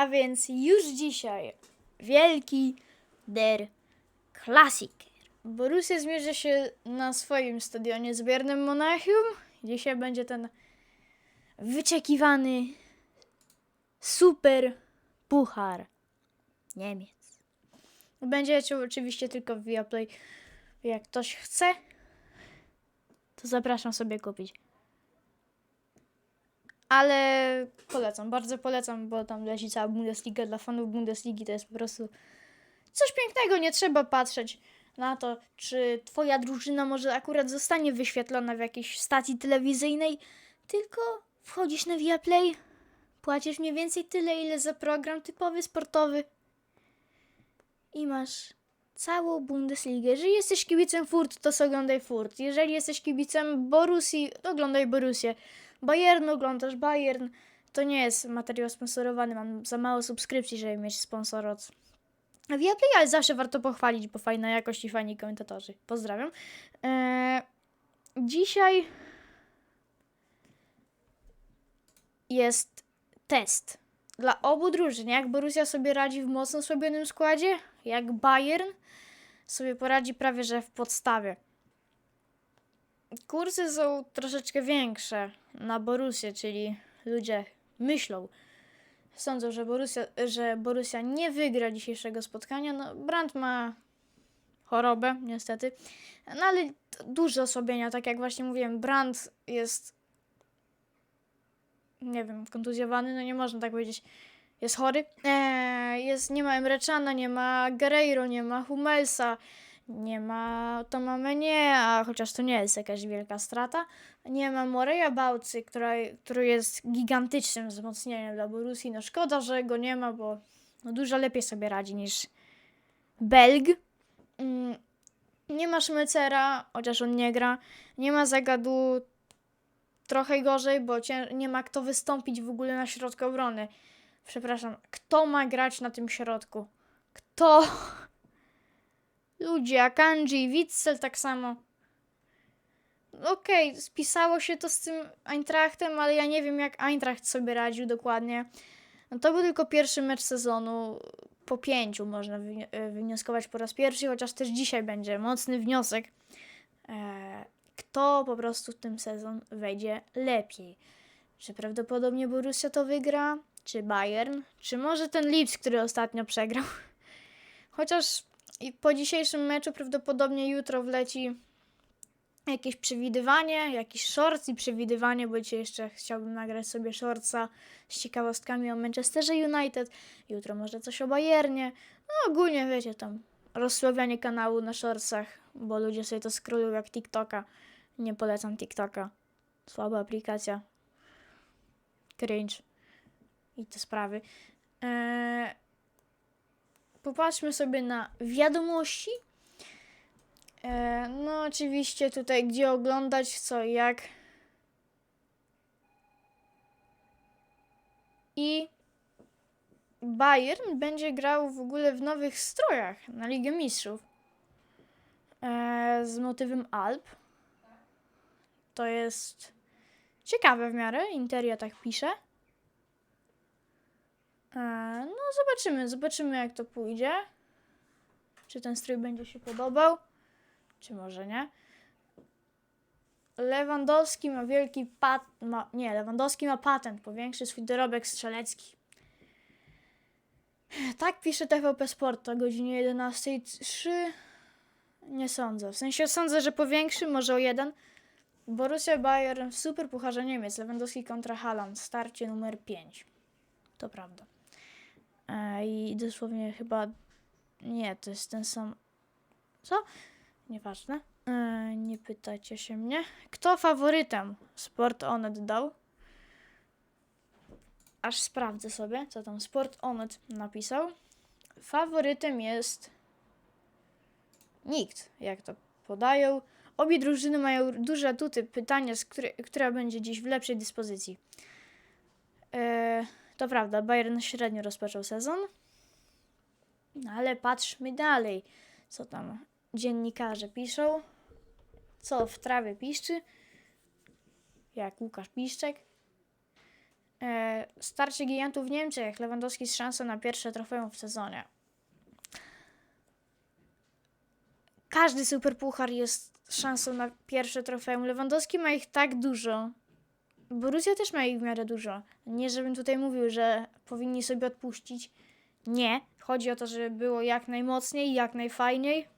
A więc już dzisiaj wielki der Klassiker. Borussia zmierzy się na swoim stadionie z Bayernem Monachium. Dzisiaj będzie ten wyczekiwany super puchar Niemiec. Będzie ci- oczywiście tylko w Viaplay. Jak ktoś chce, to zapraszam sobie kupić. Ale polecam, bardzo polecam, bo tam leci cała Bundesliga. Dla fanów Bundesligi to jest po prostu coś pięknego. Nie trzeba patrzeć na to, czy twoja drużyna może akurat zostanie wyświetlona w jakiejś stacji telewizyjnej, tylko wchodzisz na Viaplay, płacisz mniej więcej tyle, ile za program typowy, sportowy i masz całą Bundesligę. Jeżeli jesteś kibicem Furt, to oglądaj Furt. Jeżeli jesteś kibicem Borussii, to oglądaj Borussię. Bayern oglądasz Bayern. To nie jest materiał sponsorowany, mam za mało subskrypcji, żeby mieć sponsor od Viaplay, ale zawsze warto pochwalić, bo fajna jakość i fajni komentatorzy. Pozdrawiam. Eee, dzisiaj jest test dla obu drużyn. Jak Borussia sobie radzi w mocno osłabionym składzie, jak Bayern sobie poradzi prawie że w podstawie. Kursy są troszeczkę większe na Borussię, czyli ludzie myślą, sądzą, że Borussia, że Borussia nie wygra dzisiejszego spotkania. No, Brandt ma chorobę, niestety. No ale duże osłabienia, tak jak właśnie mówiłem, Brandt jest nie wiem, kontuzjowany, no nie można tak powiedzieć. Jest chory. Eee, jest, nie ma Emreczana, nie ma Guerreiro, nie ma Hummelsa, nie ma Toma Menie, a chociaż to nie jest jakaś wielka strata. Nie ma Moreja Bałcy, który jest gigantycznym wzmocnieniem dla Borussii. No szkoda, że go nie ma, bo no dużo lepiej sobie radzi niż Belg. Mm, nie ma Szmecera, chociaż on nie gra. Nie ma Zagadu, trochę gorzej, bo nie ma kto wystąpić w ogóle na środku obrony. Przepraszam, kto ma grać na tym środku? Kto? Ludzie, Akanji, Witzel tak samo. Okej, spisało się to z tym Eintrachtem, ale ja nie wiem jak Eintracht sobie radził dokładnie. No to był tylko pierwszy mecz sezonu. Po pięciu można e, wywnioskować po raz pierwszy, chociaż też dzisiaj będzie mocny wniosek. E, kto po prostu w tym sezon wejdzie lepiej? Czy prawdopodobnie Borussia to wygra? Czy Bayern? Czy może ten Leeds, który ostatnio przegrał? Chociaż i po dzisiejszym meczu prawdopodobnie jutro wleci jakieś przewidywanie, jakiś shorts i przewidywanie, bo dzisiaj jeszcze chciałbym nagrać sobie shortsa z ciekawostkami o Manchesterze United. Jutro może coś o Bayernie. No ogólnie wiecie tam rozsławianie kanału na shortsach, bo ludzie sobie to scrollują jak TikToka. Nie polecam TikToka. Słaba aplikacja. Cringe. I te sprawy. Eee, popatrzmy sobie na wiadomości. E, no, oczywiście tutaj, gdzie oglądać, co jak. I Bayern będzie grał w ogóle w nowych strojach na Ligę Mistrzów. E, z motywem Alp. To jest ciekawe w miarę. Interia tak pisze. No, zobaczymy, zobaczymy jak to pójdzie. Czy ten strój będzie się podobał czy może nie. Lewandowski ma wielki pat... Ma, nie, Lewandowski ma patent, powiększy swój dorobek strzelecki. Tak pisze TVP Sport o godzinie 11.03. Nie sądzę. W sensie sądzę, że powiększy, może o jeden. Borussia Bayern w Super Pucharze Niemiec. Lewandowski kontra Haaland. Starcie numer 5. To prawda. I dosłownie chyba... Nie, to jest ten sam... Co? Nieważne. E, nie pytajcie się mnie. Kto faworytem Sport Onet dał? Aż sprawdzę sobie, co tam Sport Onet napisał. Faworytem jest nikt, jak to podają. Obie drużyny mają duże atuty. Pytanie, z której, która będzie dziś w lepszej dyspozycji. E, to prawda, Bayern średnio rozpoczął sezon. No ale patrzmy dalej, co tam dziennikarze piszą, co w trawie piszczy, jak Łukasz Piszczek. E, starcie gigantów w Niemczech. Lewandowski z szansą na pierwsze trofeum w sezonie. Każdy superpuchar jest szansą na pierwsze trofeum. Lewandowski ma ich tak dużo. Borussia też ma ich w miarę dużo. Nie, żebym tutaj mówił, że powinni sobie odpuścić. Nie. Chodzi o to, żeby było jak najmocniej, jak najfajniej.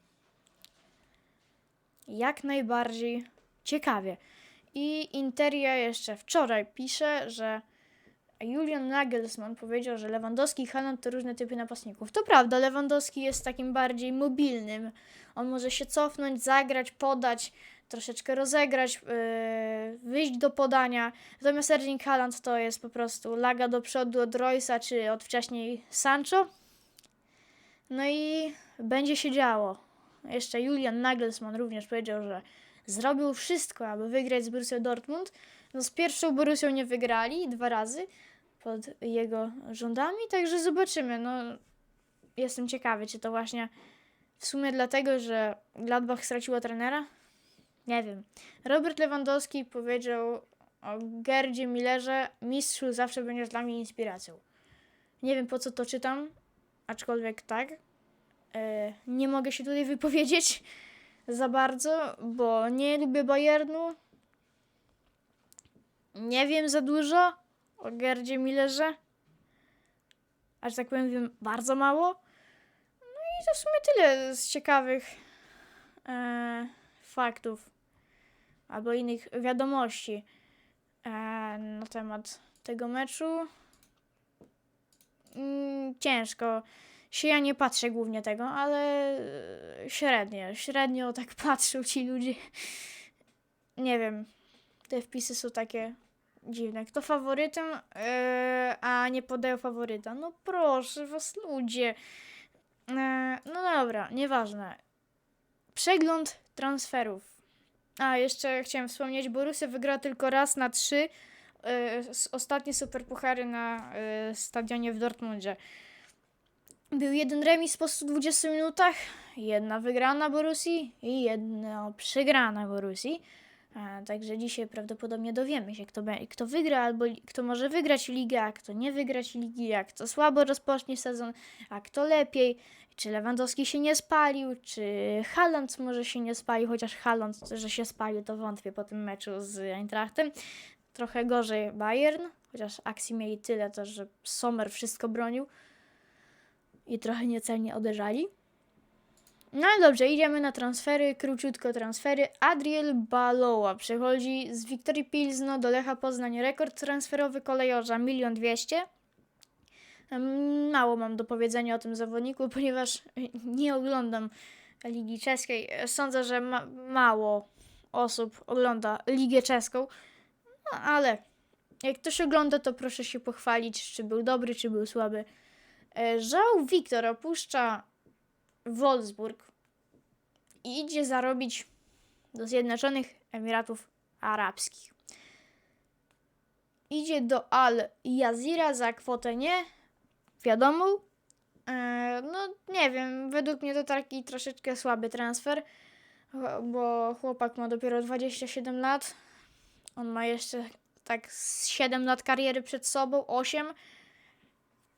Jak najbardziej ciekawie. I Interia jeszcze wczoraj pisze, że Julian Nagelsmann powiedział, że Lewandowski i Haaland to różne typy napastników. To prawda, Lewandowski jest takim bardziej mobilnym. On może się cofnąć, zagrać, podać, troszeczkę rozegrać, yy, wyjść do podania. Natomiast Erling Haaland to jest po prostu laga do przodu od Roysa czy od wcześniej Sancho. No i będzie się działo. Jeszcze Julian Nagelsmann również powiedział, że zrobił wszystko, aby wygrać z Borussią Dortmund. No z pierwszą Borussią nie wygrali dwa razy pod jego rządami, także zobaczymy. No, jestem ciekawy, czy to właśnie w sumie dlatego, że Gladbach straciło trenera? Nie wiem. Robert Lewandowski powiedział o Gerdzie Millerze, mistrzu zawsze będziesz dla mnie inspiracją. Nie wiem po co to czytam, aczkolwiek tak. E, nie mogę się tutaj wypowiedzieć za bardzo, bo nie lubię Bayernu. Nie wiem za dużo o Gerdzie Millerze. Aż tak powiem, wiem bardzo mało. No i to w sumie tyle z ciekawych e, faktów albo innych wiadomości e, na temat tego meczu. Mm, ciężko się ja nie patrzę głównie tego, ale e, średnio, średnio tak patrzą ci ludzie. Nie wiem, te wpisy są takie dziwne. Kto faworytem, e, a nie podają faworyta? No proszę was, ludzie. E, no dobra, nieważne. Przegląd transferów. A, jeszcze chciałem wspomnieć, Borussia wygrała tylko raz na trzy e, ostatnie superpuchary na e, stadionie w Dortmundzie. Był jeden remis po 120 minutach, jedna wygrana Borussii i jedna przegrana Borussii. Także dzisiaj prawdopodobnie dowiemy się, kto, kto wygra albo kto może wygrać ligę, a kto nie wygrać ligi, a kto słabo rozpocznie sezon, a kto lepiej. Czy Lewandowski się nie spalił, czy Haaland może się nie spalił, chociaż Haaland, że się spalił, to wątpię po tym meczu z Eintrachtem. Trochę gorzej Bayern, chociaż akcji mieli tyle też, że Sommer wszystko bronił i trochę niecelnie uderzali. No ale dobrze, idziemy na transfery, króciutko transfery. Adriel Baloła przechodzi z Wiktorii Pilzno do Lecha Poznań. Rekord transferowy kolejorza 1 200 000. Mało mam do powiedzenia o tym zawodniku, ponieważ nie oglądam Ligi Czeskiej. Sądzę, że ma mało osób ogląda Ligę Czeską, no, ale jak ktoś ogląda, to proszę się pochwalić, czy był dobry, czy był słaby. E, Żał Wiktor opuszcza Wolfsburg i idzie zarobić do Zjednoczonych Emiratów Arabskich. Idzie do Al Jazira za kwotę nie wiadomo. E, no nie wiem, według mnie to taki troszeczkę słaby transfer, bo chłopak ma dopiero 27 lat. On ma jeszcze tak z 7 lat kariery przed sobą, 8.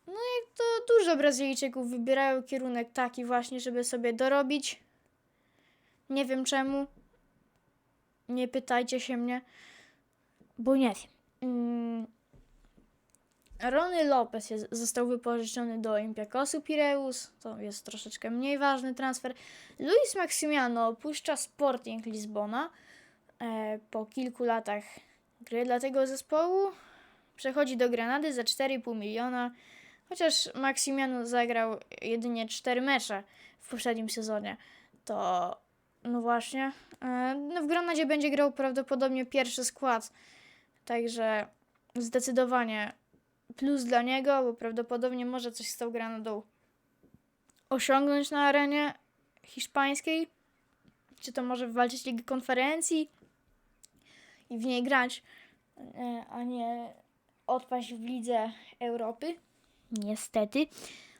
No i to dużo Brazylijczyków wybierają kierunek taki właśnie, żeby sobie dorobić. Nie wiem czemu. Nie pytajcie się mnie, bo nie wiem. Mm. Rony Lopez jest, został wypożyczony do Olympiakosu Pireus. To jest troszeczkę mniej ważny transfer. Luis Maximiano opuszcza Sporting Lizbona e, po kilku latach gry dla tego zespołu. Przechodzi do Granady za 4,5 miliona. Chociaż Maximiano zagrał jedynie 4 mecze w poprzednim sezonie, to no właśnie. e, No w Granadzie będzie grał prawdopodobnie pierwszy skład. Także zdecydowanie plus dla niego, bo prawdopodobnie może coś z tą Granadą osiągnąć na arenie hiszpańskiej. Czy to może walczyć Ligę Konferencji i w niej grać, e, a nie odpaść w Lidze Europy. Niestety.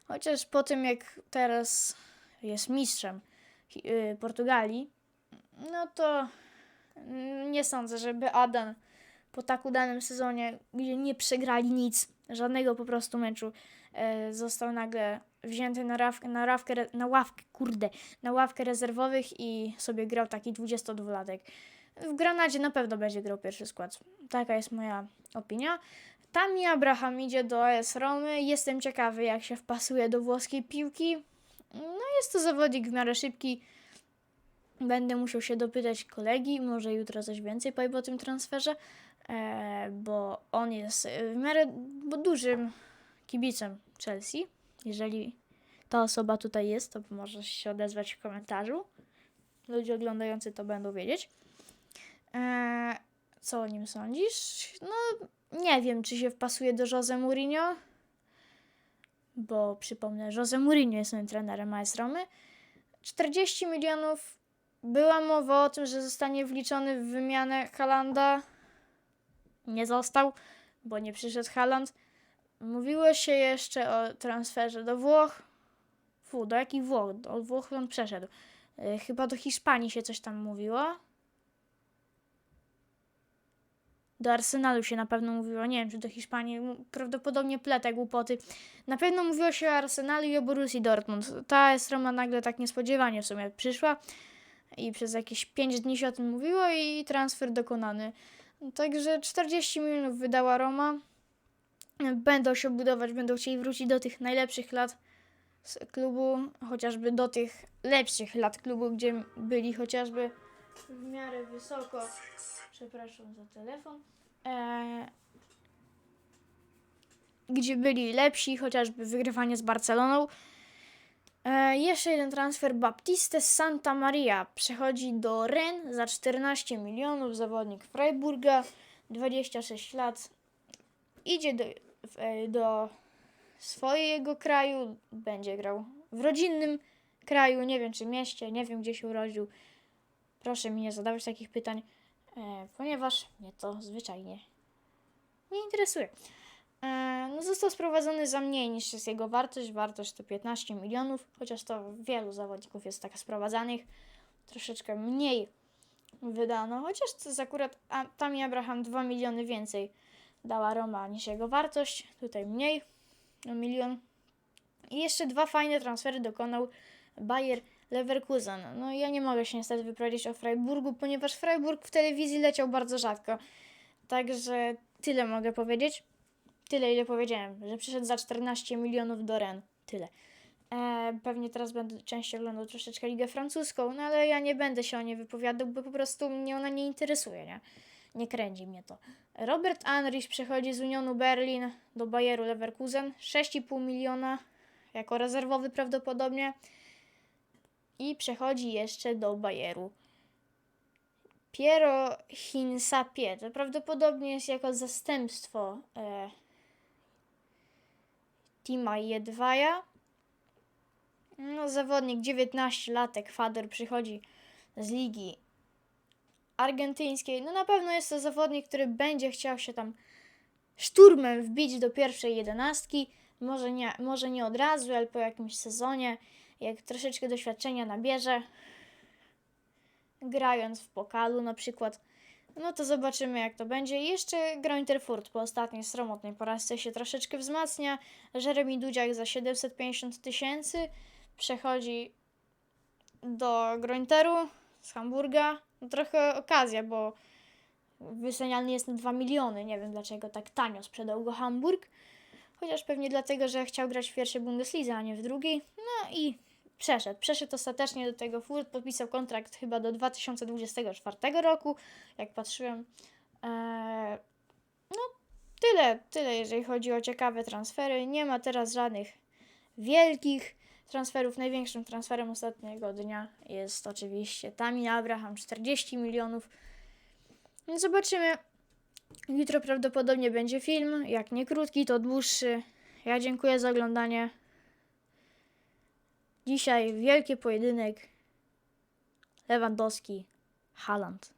Chociaż po tym, jak teraz jest mistrzem y, Portugalii, no to nie sądzę, żeby Adam po tak udanym sezonie, gdzie nie przegrali nic, żadnego po prostu meczu, e, został nagle wzięty na, raw, na, na ławkę, kurde, na ławkę rezerwowych i sobie grał taki 22-latek. W Granadzie na pewno będzie grał pierwszy skład. Taka jest moja opinia. Tami Abraham idzie do AS Romy. Jestem ciekawy, jak się wpasuje do włoskiej piłki. No, jest to zawodnik w miarę szybki. Będę musiał się dopytać kolegi, może jutro coś więcej powiem o tym transferze, e, bo on jest w miarę dużym kibicem Chelsea. Jeżeli ta osoba tutaj jest, to może się odezwać w komentarzu. Ludzie oglądający to będą wiedzieć. E, co o nim sądzisz? No, nie wiem, czy się wpasuje do Jose Mourinho, bo przypomnę, Jose Mourinho jest nowym trenerem AS Romy. 40 milionów. Była mowa o tym, że zostanie wliczony w wymianę Halanda. Nie został, bo nie przyszedł Haland. Mówiło się jeszcze o transferze do Włoch. Fu, do jakich Włoch? Do Włoch on przeszedł. E, Chyba do Hiszpanii się coś tam mówiło. Do Arsenalu się na pewno mówiło, nie wiem czy do Hiszpanii, prawdopodobnie pletę głupoty. Na pewno mówiło się o Arsenalu i o Borussii Dortmund. Ta jest Roma nagle tak niespodziewanie w sumie przyszła i przez jakieś 5 dni się o tym mówiło i transfer dokonany. Także 40 milionów wydała Roma. Będą się budować, będą chcieli wrócić do tych najlepszych lat klubu, chociażby do tych lepszych lat klubu, gdzie byli chociażby w miarę wysoko. Przepraszam za telefon. E, gdzie byli lepsi, chociażby wygrywanie z Barceloną. E, jeszcze jeden transfer. Baptiste Santa Maria przechodzi do Ren za 14 milionów. Zawodnik Freiburga, 26 lat. Idzie do, e, do swojego kraju, będzie grał w rodzinnym kraju, nie wiem czy mieście, nie wiem gdzie się urodził. Proszę mi nie zadawać takich pytań, e, ponieważ mnie to zwyczajnie nie interesuje. E, no został sprowadzony za mniej niż jest jego wartość. Wartość to 15 milionów, chociaż to wielu zawodników jest tak sprowadzanych. Troszeczkę mniej wydano, chociaż to jest akurat a, tam i Abraham 2 miliony więcej dała Roma niż jego wartość. Tutaj mniej, o milion. I jeszcze dwa fajne transfery dokonał Bayer Leverkusen. No ja nie mogę się niestety wypowiedzieć o Freiburgu, ponieważ Freiburg w telewizji leciał bardzo rzadko. Także tyle mogę powiedzieć. Tyle, ile powiedziałem, że przyszedł za 14 milionów do Ren. Tyle. E, pewnie teraz będę częściej oglądał troszeczkę Ligę Francuską, no ale ja nie będę się o niej wypowiadał, bo po prostu mnie ona nie interesuje, nie? Nie kręci mnie to. Robert Anrich przechodzi z Unionu Berlin do Bayeru Leverkusen. 6,5 miliona jako rezerwowy prawdopodobnie. I przechodzi jeszcze do Bayeru. Piero Hinsapie to prawdopodobnie jest jako zastępstwo e, Tima Jedwaja. No, zawodnik 19 lat, Ekwador przychodzi z ligi argentyńskiej. No na pewno jest to zawodnik, który będzie chciał się tam szturmem wbić do pierwszej jedenastki. Może nie, może nie od razu, ale po jakimś sezonie, jak troszeczkę doświadczenia nabierze, grając w pokalu na przykład. No to zobaczymy jak to będzie. I jeszcze Grointerfurt po ostatniej sromotnej porażce się troszeczkę wzmacnia. Jeremy Dudziak za 750 tysięcy przechodzi do Grointeru z Hamburga. No trochę okazja, bo wyceniany jest na 2 miliony. Nie wiem dlaczego tak tanio sprzedał go Hamburg. Chociaż pewnie dlatego, że chciał grać w pierwszej Bundeslidze, a nie w drugiej. No i przeszedł. Przeszedł ostatecznie do tego Furt. Podpisał kontrakt chyba do 2024 roku. Jak patrzyłem. Eee, no tyle, tyle jeżeli chodzi o ciekawe transfery. Nie ma teraz żadnych wielkich transferów. Największym transferem ostatniego dnia jest oczywiście Tammy Abraham, 40 milionów. No zobaczymy. Jutro prawdopodobnie będzie film. Jak nie krótki, to dłuższy. Ja dziękuję za oglądanie. Dzisiaj wielki pojedynek. Lewandowski, Haaland.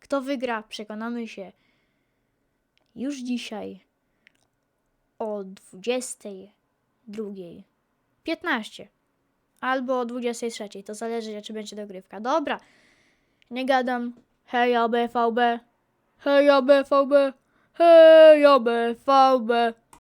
Kto wygra, przekonamy się już dzisiaj o 22.15 albo o 23.00. To zależy, czy będzie dogrywka. Dobra, nie gadam. Hej, ABVB. Heja BVB, heja BVB.